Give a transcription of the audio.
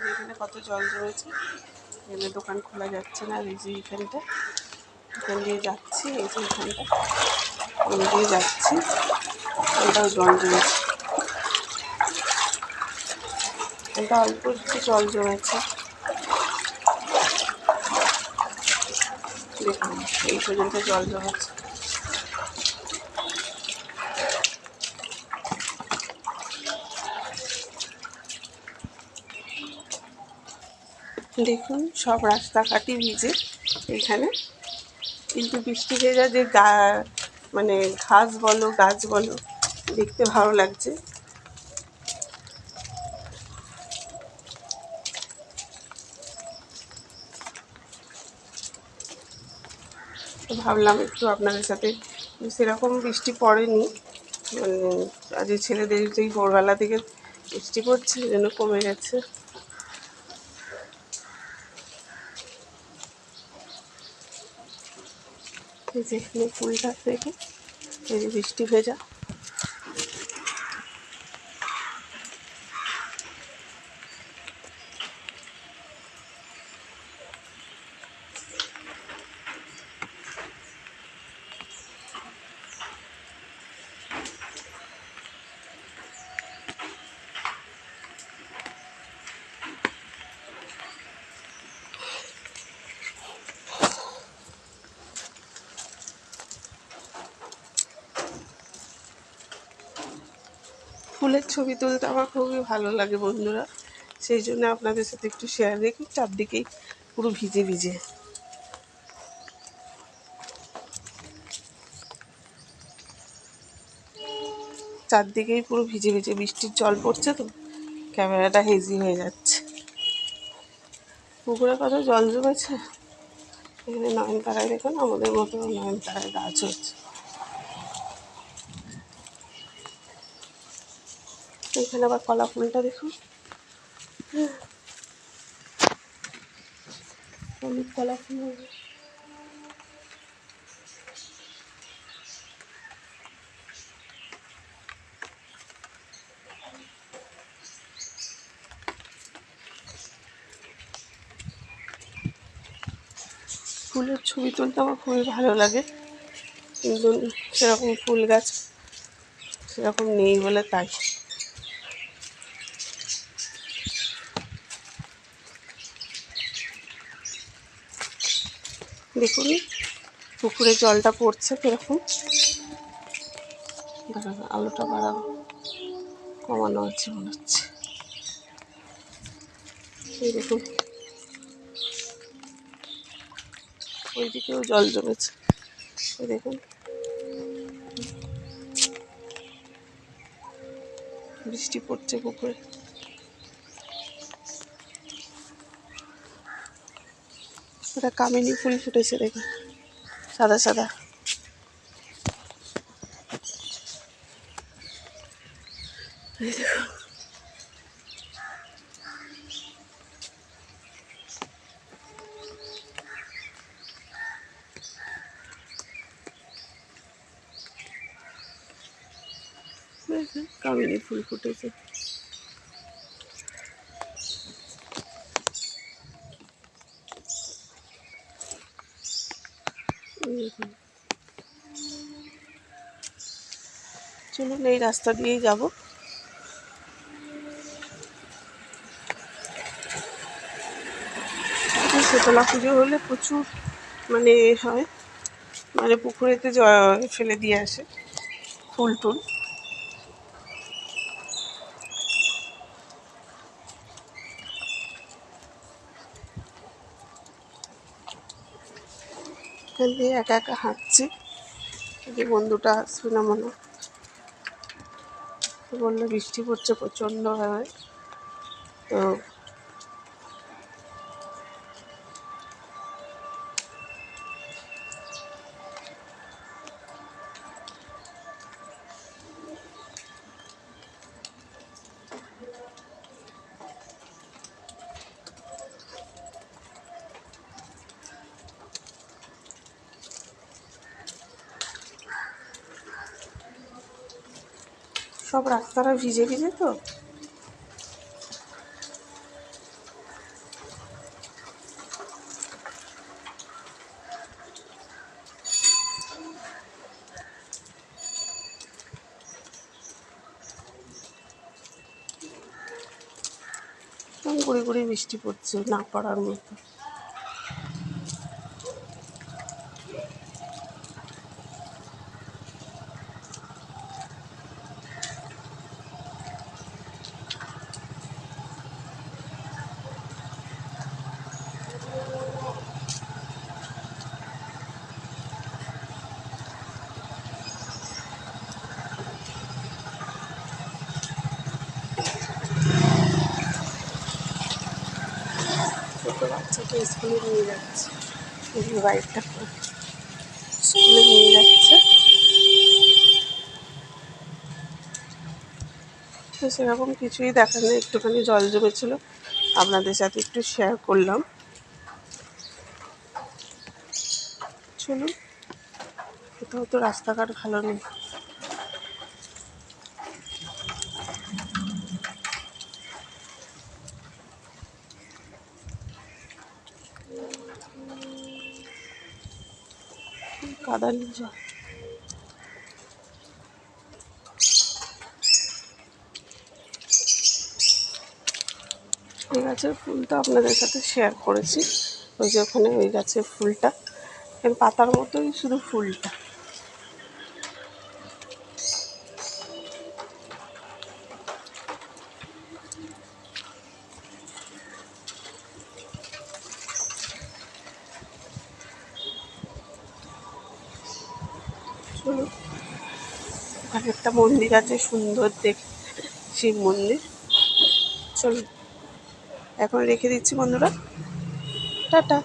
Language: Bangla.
যে এখানে কত জল জমেছে এখানে দোকান খোলা যাচ্ছে না, এই যে এখানটা। এখান দিয়ে যাচ্ছি, এই যে এখানটা। এখান দিয়ে যাচ্ছি। এটাও জল জমেছে এটা অল্প একটু জল জমেছে। দেখুন, এই পর্যন্ত জল জমেছে। দেখুন, সব রাস্তাঘাটই ভিজে এখানে। কিন্তু বৃষ্টি ভেজা যে গা মানে ঘাস বলো, গাছ বলো, দেখতে ভালো লাগছে। ভাবলাম একটু আপনাদের সাথে, সেরকম বৃষ্টি পড়েনি। মানে আজ ছেলেদের যেই ভোরবেলা থেকে বৃষ্টি পড়ছে জন্য কমে গেছে। এই যে এখানে ফুলটা দেখে এই বৃষ্টি ভেজা। ফুলের ছবি তুলতে আমার খুবই ভালো লাগে বন্ধুরা। সেই জন্য আপনাদের সাথে একটু শেয়ার রেখে চারদিকেই পুরো ভিজে ভিজে। চারদিকেই পুরো ভিজে ভিজে, বৃষ্টির জল পড়ছে তো, ক্যামেরাটা হেজি হয়ে যাচ্ছে। পুকুরে কত জল জমেছে? এখানে নয়নতারায় দেখুন, আমাদের মতো নয়নতারায় গাছ হচ্ছে। এখানে আবার কলা ফুলটা দেখুন। হলুদ কলা ফুল ফুলের ছবি তুলতে আমার খুবই ভালো লাগে। সেরকম ফুল গাছ সেরকম নেই বলে তাই। দেখুন, পুকুরে জলটা পড়ছে কীরকম। আলোটা বাড়াবো কমানো আছে মনে হচ্ছে। এই দেখুন। ওইদিকেও জল জমেছে। দেখুন। বৃষ্টি পড়ছে পুকুরে। এটা কামিনী ফুল ফুটেছে দেখুন সাদা সাদা। কামিনী ফুল ফুটেছে। চলুন এই রাস্তা দিয়েই যাব। শীতলা পুজো হলে প্রচুর মানে হয়। মানে পুকুরেতে ফেলে দিয়ে আসে ফুল টুল। এখান দিয়ে একা একা হাঁটছি যে বন্ধুটা আসবে না মনে। বলল বৃষ্টি পড়ছে প্রচণ্ডভাবে তো সব রাস্তাটা ভিজে ভিজে তো? গুড়ি গুড়ি বৃষ্টি পড়ছে না পড়ার মতো। ছোটো বাচ্চাকে স্কুলে নিয়ে যাচ্ছে। এই বাইকটা স্কুলে নিয়ে যাচ্ছে। তো সেরকম কিছুই দেখা নেই, একটুখানি জল জমেছিল। আপনাদের সাথে একটু শেয়ার করলাম। চলুন, কোথাও তো রাস্তাঘাট ভালো নেই। কাদা নিয়ে যা এই গাছের ফুলটা আপনাদের সাথে শেয়ার করেছি। ওই যে ওখানে ওই গাছের ফুলটা। পাতার মতোই শুধু ফুলটা। ওখানে একটা মন্দির আছে সুন্দর দেখে শিব মন্দির। চলুন। এখন রেখে দিচ্ছি বন্ধুরা। টাটা।